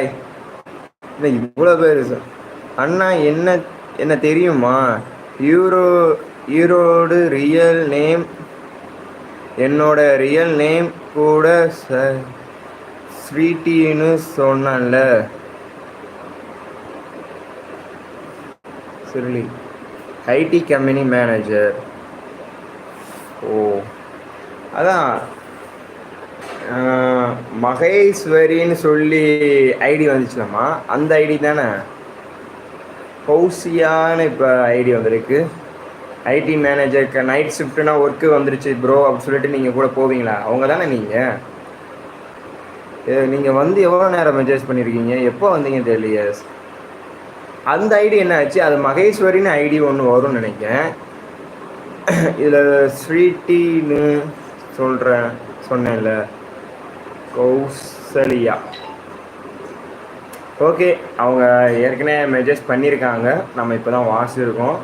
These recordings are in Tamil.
இல்லை இவ்வளோ பேர் சார் அண்ணா என்ன என்ன தெரியுமா? யூரோ ஈரோடு ரியல் நேம் என்னோட ரியல் நேம் கூட ச ஸ்வீட்டின்னு சொன்னேன்ல. Suruli IT company manager. ஓ அதான் மகேஸ்வரின்னு சொல்லி ஐடி வந்துச்சுலம்மா. அந்த ஐடி தானே? கௌசியான்னு இப்போ ஐடி வந்திருக்கு. ஐடி மேனேஜருக்கு நைட் ஷிஃப்ட்னா ஒர்க்கு வந்துருச்சு ப்ரோ அப்படின்னு சொல்லிட்டு நீங்கள் கூட போவீங்களா? அவங்க தானே நீங்கள் நீங்கள் வந்து எவ்வளோ நேரம் மெசேஜ் பண்ணியிருக்கீங்க எப்போ வந்தீங்க தெரியலையே. அந்த ஐடி என்ன ஆச்சு? அது மகேஸ்வரின்னு ஐடி ஒன்று வரும்னு நினைக்கிறேன். இதில் ஸ்வீட்டின்னு சொல்கிறேன் சொன்னேன்ல. கௌசலியா. ஓகே அவங்க ஏற்கனவே மெசேஜ் பண்ணியிருக்காங்க. நம்ம இப்போ தான் வாசிருக்கோம்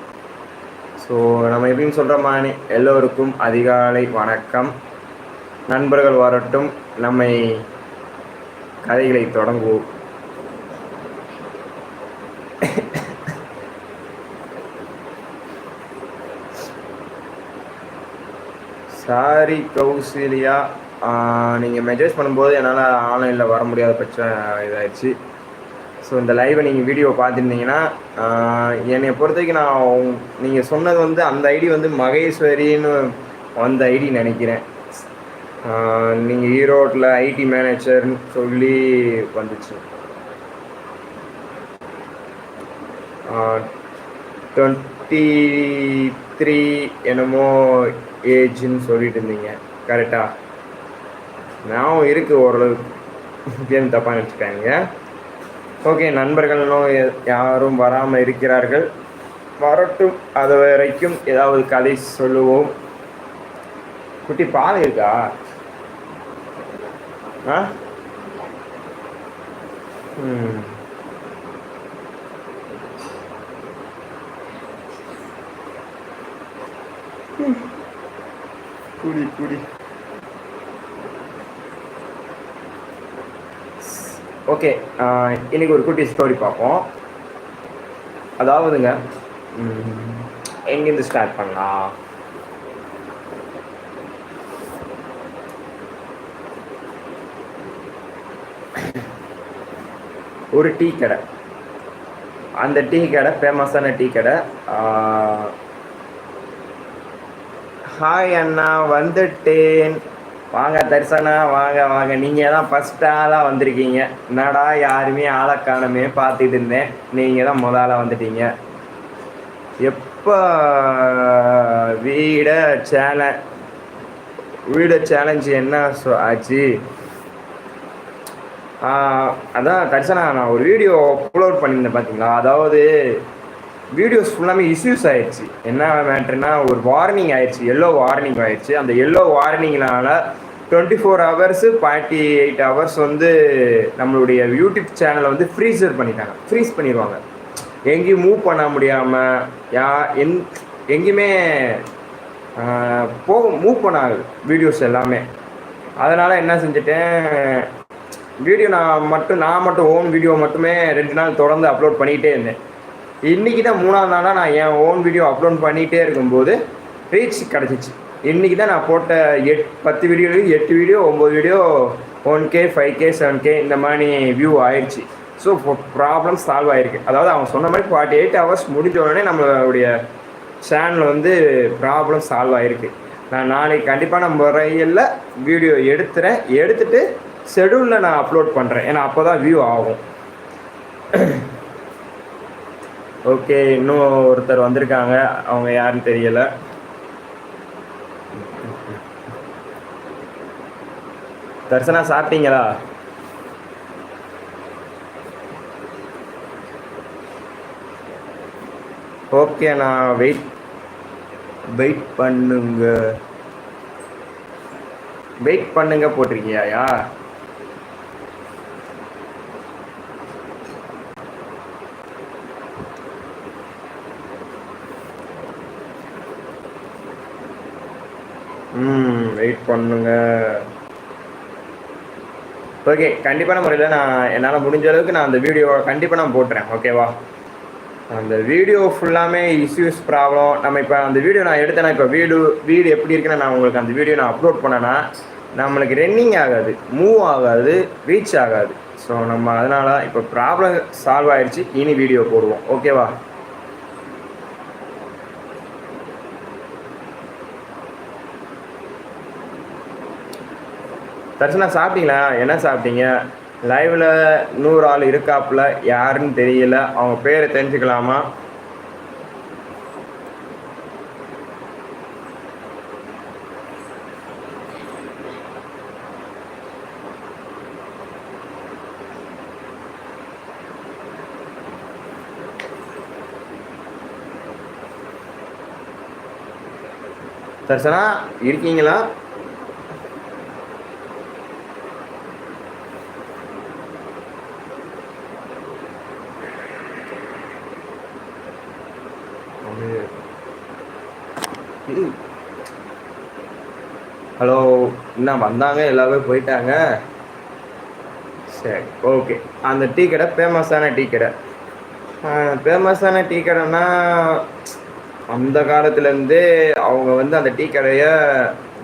ஸோ நம்ம எப்படின்னு சொல்கிற மாதிரி எல்லோருக்கும் அதிகாலை வணக்கம். நண்பர்கள் வரட்டும். நம்மை கதைகளை தொடங்குவோம். சாரி கௌசிலியா. நீங்கள் மெசேஜ் பண்ணும்போது என்னால் ஆன்லைனில் வர முடியாத பட்சம் இதாகிடுச்சு ஸோ இந்த லைவை நீங்கள் வீடியோ பார்த்துருந்தீங்கன்னா என்னை பொறுத்த வரைக்கும் நான் நீங்கள் சொன்னது வந்து அந்த ஐடி வந்து மகேஸ்வரின்னு வந்த ஐடி நினைக்கிறேன். நீங்கள் ஈரோட்டில் ஐடி மேனேஜர்னு சொல்லி வந்துச்சு. டுவெண்ட்டி த்ரீ என்னமோ ஏஜ்னு சொல்லிட்டு இருந்தீங்க. கரெக்டாக ஞாபகம் இருக்கு ஓரளவுக்கு ஏன் தப்பாக நினச்சிக்காங்க ஓகே நண்பர்களும் யாரும் வராமல் இருக்கிறார்கள். வரட்டும் அது வரைக்கும் ஏதாவது கதை சொல்லுவோம். குட்டி பால் இருக்கா? ஆ? குடி குடி. ஓகே இன்னைக்கு ஒரு குட்டி ஸ்டோரி பார்ப்போம். அதாவதுங்க எங்கேருந்து ஸ்டார்ட் பண்ணலாம்? ஒரு டீ கடை. அந்த டீ கடை ஃபேமஸான டீ கடை ஹாய் அண்ணா வந்துட்டேன். வாங்க தரிசனா வாங்க வாங்க. நீங்கள் தான் ஃபஸ்ட் ஆளாக வந்திருக்கீங்க. என்னடா யாருமே ஆளை காணமே பார்த்துட்டு இருந்தேன். நீங்கள் தான் முத ஆளாக வந்துட்டீங்க. எப்போ வீட சேல வீட சேலஞ்சு என்ன ஆச்சு? அதான் தரிசனா நான் ஒரு வீடியோ அப்லோட் பண்ணியிருந்தேன் பார்த்தீங்களா அதாவது வீடியோஸ் ஃபுல்லாமே இஷ்யூஸ் ஆயிடுச்சு. என்ன மேட்ருனா ஒரு வார்னிங் ஆயிடுச்சு. எல்லோ வார்னிங் ஆயிடுச்சு. அந்த yellow வார்னிங்னால twenty four hours forty eight hours வந்து நம்மளுடைய யூடியூப் சேனலை வந்து ஃப்ரீசர் பண்ணிட்டாங்க. ஃப்ரீஸ் பண்ணிடுவாங்க எங்கேயும் மூவ் பண்ண முடியாமல் யா எந் எங்கேயுமே போக மூவ் பண்ணாது வீடியோஸ் எல்லாமே. அதனால் என்ன செஞ்சுட்டேன் வீடியோ நான் மட்டும் நான் மட்டும் ஓன் வீடியோ மட்டுமே ரெண்டு நாள் தொடர்ந்து அப்லோட் பண்ணிகிட்டே இருந்தேன். இன்றைக்கி தான் மூணாவது நாளாக நான் என் ஓன் வீடியோ அப்லோட் பண்ணிகிட்டே இருக்கும்போது ரீச் கிடச்சிச்சு. இன்றைக்கி தான் நான் போட்ட எட் பத்து வீடியோலையும் எட்டு வீடியோ ஒம்பது video one K five K seven K இந்த மாதிரி வியூ ஆயிடுச்சு ஸோ ப்ராப்ளம் சால்வ் ஆயிருக்கு. அதாவது அவன் சொன்ன மாதிரி ஃபார்ட்டி எயிட் ஹவர்ஸ் முடிஞ்ச உடனே நம்மளுடைய சேனல் வந்து ப்ராப்ளம் சால்வ் ஆயிருக்கு. நான் நாளைக்கு கண்டிப்பான முறையில் வீடியோ எடுத்துறேன். எடுத்துட்டு ஷெடியூலில் நான் அப்லோட் பண்ணுறேன் ஏன்னா அப்போ தான் வியூ ஆகும். ஓகே இன்னும் ஒருத்தர் வந்திருக்காங்க. அவங்க யாருன்னு தெரியலை. தர்சனா சாப்பிட்டீங்களா? ஓகே நான் வெயிட் வெயிட் பண்ணுங்க. வெயிட் பண்ணுங்க போட்டிருக்கியாயா ம் வெயிட் பண்ணுங்க. ஓகே கண்டிப்பான முறையில் நான் என்னால் முடிஞ்ச அளவுக்கு நான் அந்த வீடியோவை கண்டிப்பாக நான் போட்டுறேன் ஓகேவா அந்த வீடியோ ஃபுல்லாமே இஷ்யூஸ் ப்ராப்ளம் நம்ம இப்போ அந்த வீடியோ நான் எடுத்தேன்னா இப்போ வீடு வீடு எப்படி இருக்குன்னு நான் உங்களுக்கு அந்த வீடியோ நான் அப்லோட் பண்ணேன்னா நம்மளுக்கு ரன்னிங் ஆகாது மூவ் ஆகாது ரீச் ஆகாது. ஸோ நம்ம அதனால் இப்போ ப்ராப்ளம் சால்வ் ஆயிடுச்சு இனி வீடியோ போடுவோம் ஓகேவா தர்ஷனா சாப்பிட்டீங்களா? என்ன சாப்பிட்டீங்க? லைவில் நூறு ஆள் இருக்காப்புல யாருன்னு தெரியல. அவங்க பேரை தெரிஞ்சுக்கலாமா? தர்ஷனா இருக்கீங்களா ஹலோ என்ன வந்தாங்க எல்லாருமே போயிட்டாங்க. சரி ஓகே அந்த டீ கடை ஃபேமஸான டீ கடை. ஃபேமஸான டீ கடைன்னா அந்த காலத்துலேருந்தே அவங்க வந்து அந்த டீ கடையை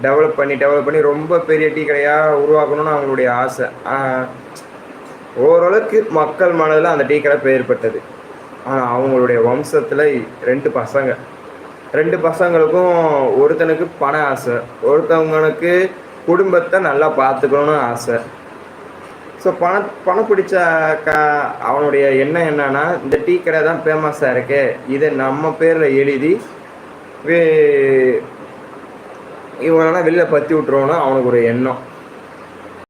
டெவலப் பண்ணி டெவலப் பண்ணி ரொம்ப பெரிய டீ கடையாக உருவாக்கணும்னு அவங்களுடைய ஆசை. ஓரளவுக்கு மக்கள் மனதில் அந்த டீ கடை பெயர் பெற்றது ஆனால் அவங்களுடைய வம்சத்தில் ரெண்டு பசங்க. ரெண்டு பசங்களுக்கும் ஒருத்தனுக்கு பண ஆசை ஒருத்தவங்களுக்கு குடும்பத்தை நல்லா பார்த்துக்கணும்னு ஆசை. ஸோ பண பணம் பிடிச்ச க அவனுடைய எண்ணம் என்னன்னா இந்த டீ கடை தான் ஃபேமஸாக இருக்கு. இதை நம்ம பேரில் எழுதி வே- இவனெல்லாம் வெளில பற்றி விட்டுருவோன்னு அவனுக்கு ஒரு எண்ணம்.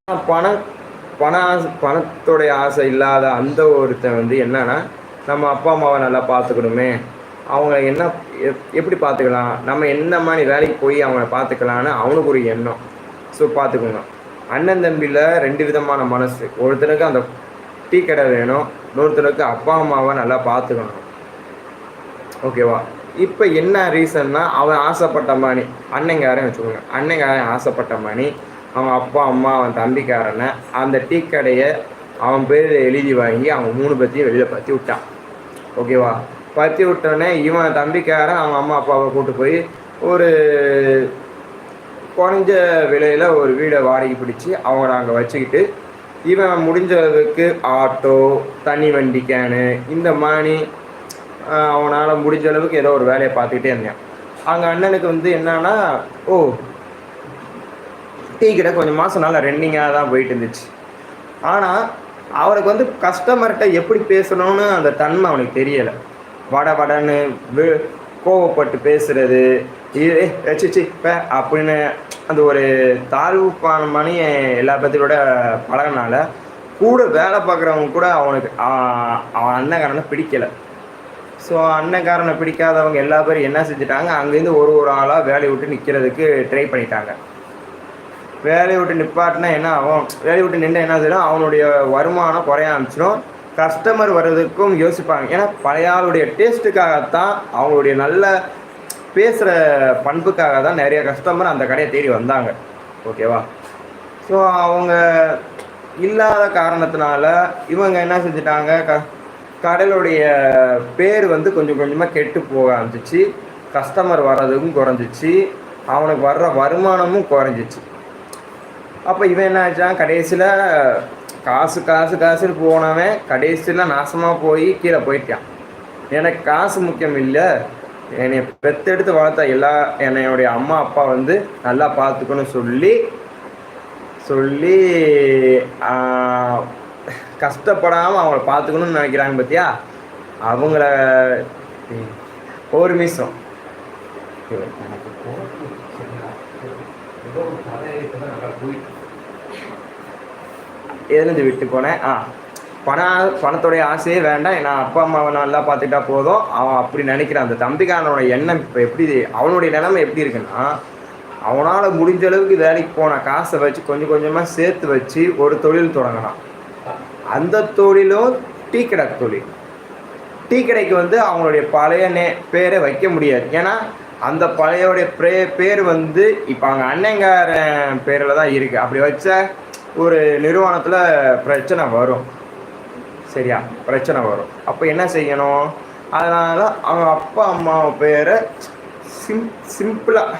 பணம் பணம் பண ஆசை பணத்தோடைய ஆசை இல்லாத அந்த ஒருத்தன் வந்து என்னன்னா நம்ம அப்பா அம்மாவை நல்லா பார்த்துக்கணுமே. அவங்க என்ன எப்- எப்படி பார்த்துக்கலாம்? நம்ம என்ன மாதிரி வேலைக்கு போய் அவங்கள பார்த்துக்கலான்னு அவனுக்கு ஒரு எண்ணம். ஸோ பார்த்துக்கோங்க அண்ணன் தம்பியில் ரெண்டு விதமான மனசு. ஒருத்தனுக்கு அந்த டீ கடை வேணும் இன்னொருத்தனுக்கு அப்பா அம்மாவை நல்லா பார்த்துக்கணும் ஓகேவா இப்போ என்ன ரீசன்னா அவன் ஆசைப்பட்ட மாதிரி அண்ணங்காரன் வச்சுக்கோங்க. அண்ணங்காரன் ஆசைப்பட்ட மாதிரி அவன் அப்பா அம்மா அவன் தம்பிக்காரனை அந்த டீ கடையை அவன் பேரில் எழுதி வாங்கி அவன் மூணு பற்றியும் வெளியில் பற்றி விட்டான். ஓகேவா பற்றி விட்டோடனே இவன் தம்பிக்காரன் அவங்க அம்மா அப்பாவை கூட்டு போய் ஒரு குறைஞ்ச விலையில் ஒரு வீடை வாடகை பிடிச்சி அவங்கள அங்கே வச்சுக்கிட்டு இவன் முடிஞ்ச அளவுக்கு ஆட்டோ தண்ணி வண்டி கேனு இந்த மாதிரி அவனால் முடிஞ்ச அளவுக்கு ஏதோ ஒரு வேலையை பார்த்துக்கிட்டே இருந்தான். அங்கே அண்ணனுக்கு வந்து என்னன்னா ஓ டீ கடை கொஞ்சம் மாதம் நல்லா ரன்னிங்காக தான் போயிட்டு இருந்துச்சு. ஆனால் அவனுக்கு வந்து கஸ்டமர்கிட்ட எப்படி பேசணும்னு அந்த தன்மை அவனுக்கு தெரியலை. வட வடன்னு வி- கோவப்பட்டு பேசுறது இது வச்சுச்சு இப்போ அப்படின்னு அந்த ஒரு தாழ்வுப்பான மணி எல்லா பத்தியோட பழகினால கூட வேலை பார்க்குறவங்க கூட அவனுக்கு அவன் அன்னக்காரனை பிடிக்கலை. ஸோ அன்னக்காரனை பிடிக்காதவங்க எல்லா பேரும் என்ன செஞ்சுட்டாங்க? அங்கேருந்து ஒரு ஒரு ஆளாக வேலையை விட்டு நிற்கிறதுக்கு ட்ரை பண்ணிட்டாங்க. வேலையை விட்டு நிப்பாட்டினா என்ன ஆகும்? வேலையை விட்டு நின்று என்ன செய்யணும் அவனுடைய வருமானம் குறைய ஆரம்பிச்சிடும். கஸ்டமர் வர்றதுக்கும் யோசிப்பாங்க. ஏன்னா பழைய ஆளுடைய டேஸ்ட்டுக்காகத்தான் அவங்களுடைய நல்ல பேசுகிற பண்புக்காக தான் நிறைய கஸ்டமர் அந்த கடையை தேடி வந்தாங்க. ஓகேவா ஸோ அவங்க இல்லாத காரணத்தினால இவங்க என்ன செஞ்சிட்டாங்க? க கடையிலுடைய பேர் வந்து கொஞ்சம் கொஞ்சமாக கெட்டு போக ஆரம்பிச்சிச்சு. கஸ்டமர் வர்றதுக்கும் குறைஞ்சிச்சு. அவனுக்கு வர்ற வருமானமும் குறைஞ்சிச்சு. அப்போ இவன் என்ன ஆச்சான் கடைசியில் காசு காசு காசுன்னு போனவன் கடைசியில் நாசமாக போய் கீழே போயிட்டான். எனக்கு காசு முக்கியம் இல்லை. என்னை பெத்தெடுத்து வளர்த்த எல்லா என்னையுடைய அம்மா அப்பா வந்து நல்லா பார்த்துக்கணும் சொல்லி சொல்லி கஷ்டப்படாமல் அவங்கள பார்த்துக்கணும்னு நினைக்கிறாங்க பார்த்தியா அவங்கள ஒரு நிமிஷம். எதுலேருந்து விட்டு போனேன்? ஆ. பணம் பணத்தோடைய ஆசையே வேண்டாம். நான் அப்பா அம்மாவை நல்லா பார்த்துக்கிட்டா போதும். அவன் அப்படி நினைக்கிறான். அந்த தம்பிக்காரனோட எண்ணம் இப்போ எப்படி அவனுடைய நிலைமை எப்படி இருக்குன்னா அவனால் முடிஞ்ச அளவுக்கு வேலைக்கு போன காசை வச்சு கொஞ்சம் கொஞ்சமாக சேர்த்து வச்சு ஒரு தொழில் தொடங்கினான் அந்த தொழிலும் டீ கடை தொழில். டீ கடைக்கு வந்து அவங்களுடைய பழைய நே பேரை வைக்க முடியாது. ஏன்னா அந்த பழையோடைய பே பேர் வந்து இப்போ அவங்க அண்ணங்காரன் பேரில் தான் இருக்குது அப்படி வச்ச ஒரு நிறுவனத்தில் பிரச்சனை வரும். சரியா? பிரச்சனை வரும். அப்போ என்ன செய்யணும்? அதனால் அவங்க அப்பா அம்மா பேரை சிம் சிம்பிளாக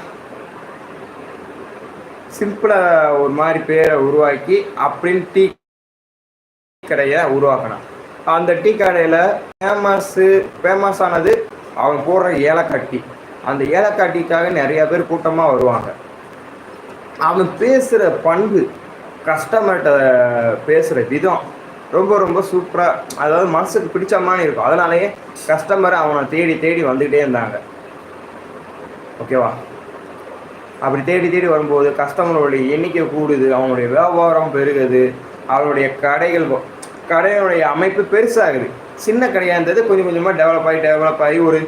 சிம்பிளாக ஒரு மாதிரி பேரை உருவாக்கி அப்படின்னு டீ கடையை உருவாக்கணும். அந்த டீ கடையில் ஃபேமஸ்ஸு ஃபேமஸ் ஆனது அவங்க போடுற ஏலக்காய் டீ அந்த ஏலக்காய் டீக்காக நிறைய பேர் கூட்டமாக வருவாங்க. அவன் பேசுகிற பண்பு கஸ்டமர்கிட்ட பேசுகிற விதம் ரொம்ப ரொம்ப சூப்பராக அதாவது மனசுக்கு பிடிச்ச மாதிரி இருக்கும். அதனாலேயே கஸ்டமர் அவனை தேடி தேடி வந்துக்கிட்டே இருந்தாங்க. ஓகேவா அப்படி தேடி தேடி வரும்போது கஸ்டமருடைய எண்ணிக்கை கூடுது அவனுடைய வியாபாரம் பெருகுது அவனுடைய கடைகள் கடையினுடைய அமைப்பு பெருசாகுது. சின்ன கடையாக இருந்தது கொஞ்சம் கொஞ்சமாக டெவலப் ஆகி டெவலப் ஆகி ஒரு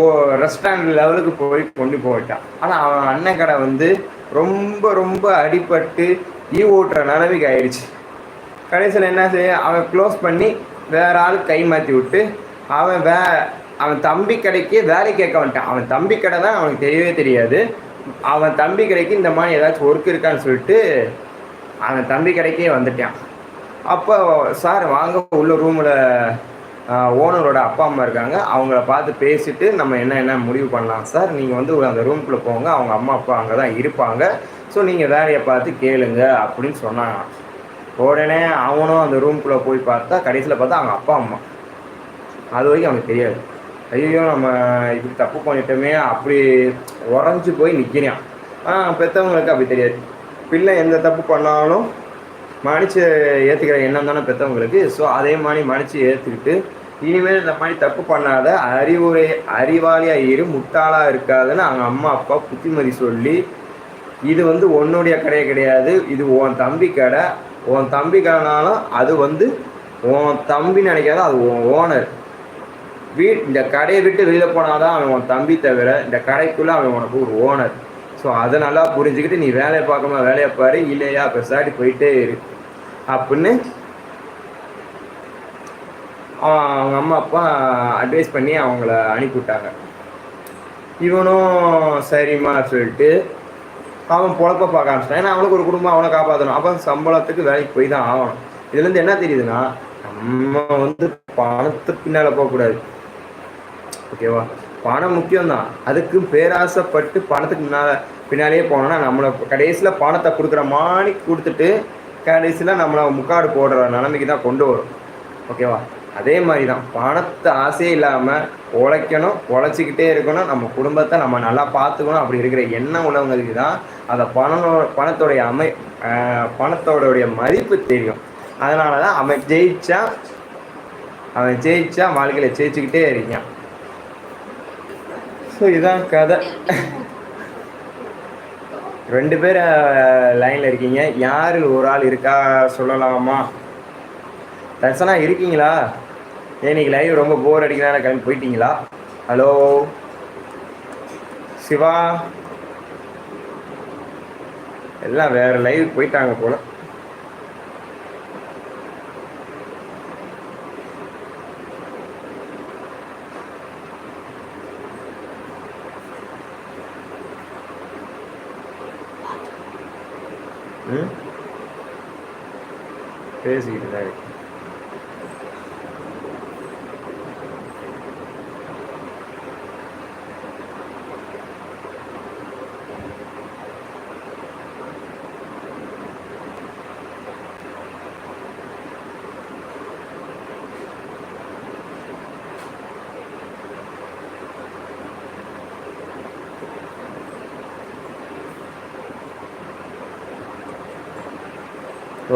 ஓ ரெஸ்டாரண்ட் லெவலுக்கு போய் கொண்டு போயிட்டான். ஆனால் அவன் அண்ணன் கடை வந்து ரொம்ப ரொம்ப அடிபட்டு ஈ ஓட்டுற நிலமைக்கு ஆயிடுச்சு. கடைசியில் என்ன செய்ய அவன் க்ளோஸ் பண்ணி வேற ஆள் கை மாற்றி விட்டு அவன் வே அவன் தம்பி கடைக்கு வேலை கேட்க வந்துட்டான். அவன் தம்பி கடை தான் அவனுக்கு தெரியவே தெரியாது. அவன் தம்பி கடைக்கு இந்த மாதிரி ஏதாச்சும் ஒர்க் இருக்கான்னு சொல்லிட்டு அவன் தம்பி கடைக்கே வந்துட்டான். அப்போ சார் வாங்க உள்ள ரூமில் ஓனரோட அப்பா அம்மா இருக்காங்க. அவங்கள பார்த்து பேசிட்டு நம்ம என்ன என்ன முடிவு பண்ணலாம் சார் நீங்கள் வந்து அந்த ரூம்குள்ளே போங்க. அவங்க அம்மா அப்பா அங்கே தான் இருப்பாங்க. ஸோ நீங்கள் வேலையை பார்த்து கேளுங்க அப்படின்னு சொன்னாங்க உடனே அவனும் அந்த ரூம்குள்ளே போய் பார்த்தா கடைசியில் பார்த்தா அவங்க அப்பா அம்மா. அது வரைக்கும் அவனுக்கு தெரியாது. ஐயோ நம்ம இப்படி தப்பு பண்ணிட்டோமே அப்படி உறைஞ்சி போய் நிற்கிறான் ஆனால் பெற்றவங்களுக்கு அப்படி தெரியாது. பிள்ளை எந்த தப்பு பண்ணாலும் மன்னிச்சு ஏற்றுக்கிற எண்ணம் தானே பெற்றவங்களுக்கு ஸோ அதே மாதிரி மன்னிச்சு ஏற்றுக்கிட்டு இனிமேல் இந்த மாதிரி தப்பு பண்ணாத அறிவுரை அறிவாளியாக இரு முட்டாளாக இருக்காதுன்னு அவங்க அம்மா அப்பா புத்திமதி சொல்லி இது வந்து உன்னுடைய கடை கிடையாது. இது உன் தம்பி கடை. உன் தம்பி கடைனாலும் அது வந்து உன் தம்பி நினைக்காத அது உன் ஓனர் வீட் இந்த கடையை விட்டு வெளியில் போனாதான் அவன் உன் தம்பி தவிர இந்த கடைக்குள்ளே அவன் உனக்கு ஒரு ஓனர் ஸோ அதை நல்லா புரிஞ்சுக்கிட்டு நீ வேலையை பார்க்கணும் வேலையை பாரு இல்லையா பெருசாட்டி போயிட்டே இரு. அப்படின்னு அவங்க அம்மா அப்பா அட்வைஸ் பண்ணி அவங்கள அனுப்பிவிட்டாங்க. இவனும் சரிம்மா சொல்லிட்டு அவன் பொழப்ப பார்க்க ஆரம்பிச்சிட்டான். ஏன்னா அவனுக்கு ஒரு குடும்பம் அவனை காப்பாற்றணும் அப்போ சம்பளத்துக்கு வேலைக்கு போய் தான் ஆகணும். இதுலேருந்து என்ன தெரியுதுன்னா நம்ம வந்து பணத்துக்கு பின்னால் போகக்கூடாது. ஓகேவா பணம் முக்கியம்தான். அதுக்கு பேராசைப்பட்டு பணத்துக்கு முன்னால் பின்னாலேயே போனோம்னா நம்மளை கடைசியில் பணத்தை கொடுக்குற மாதிரி கொடுத்துட்டு கடைசியில் நம்மளை முக்காடு போடுற நிலைமைக்கு தான் கொண்டு வரும். ஓகேவா அதே மாதிரி தான் பணத்தை ஆசையே இல்லாமல் உழைக்கணும் உழைச்சிக்கிட்டே இருக்கணும். நம்ம குடும்பத்தை நம்ம நல்லா பார்த்துக்கணும். அப்படி இருக்கிற எண்ணம் உள்ளவங்களுக்கு தான் அந்த பணம் பணத்தோடைய அமை பணத்தோடைய மதிப்பு தெரியும். அதனால தான் அவன் ஜெயிச்சா அவன் ஜெயிச்சா வாழ்க்கையில் ஜெயிச்சுக்கிட்டே இருக்கான் ஸோ இதுதான் கதை. ரெண்டு பேர் லைனில் இருக்கீங்க. யார் ஒரு ஆள் இருக்கா சொல்லலாமா? தர்சனா இருக்கீங்களா? இன்னைக்கு லைவ் ரொம்ப போர் அடிக்கிறதா கிளம்பி போயிட்டீங்களா? ஹலோ சிவா? எல்லாம் வேற லைவ் போயிட்டாங்க போல. பேசிக்கிட்டு தான் இருக்கு.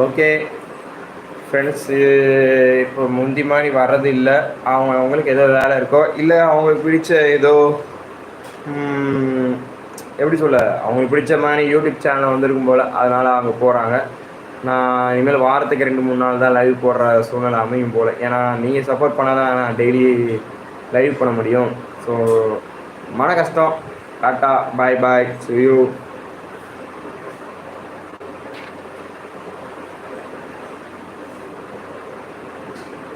ஓகே ஃப்ரெண்ட்ஸு இப்போ முந்தி மாதிரி வர்றது இல்லை. அவங்க அவங்களுக்கு ஏதோ வேலை இருக்கோ இல்லை அவங்களுக்கு பிடிச்ச ஏதோ எப்படி சொல்ல? அவங்களுக்கு பிடிச்ச மாதிரி யூடியூப் சேனல் வந்திருக்கும் போல் அதனால் அவங்க போகிறாங்க நான் இனிமேல் வாரத்துக்கு ரெண்டு மூணு நாள் தான் லைவ் போடுற சூழ்நிலை அமையும் போல். ஏன்னா நீங்கள் சப்போர்ட் பண்ணால் தான் நான் டெய்லி லைவ் பண்ண முடியும். ஸோ மன கஷ்டம். Tata bye bye you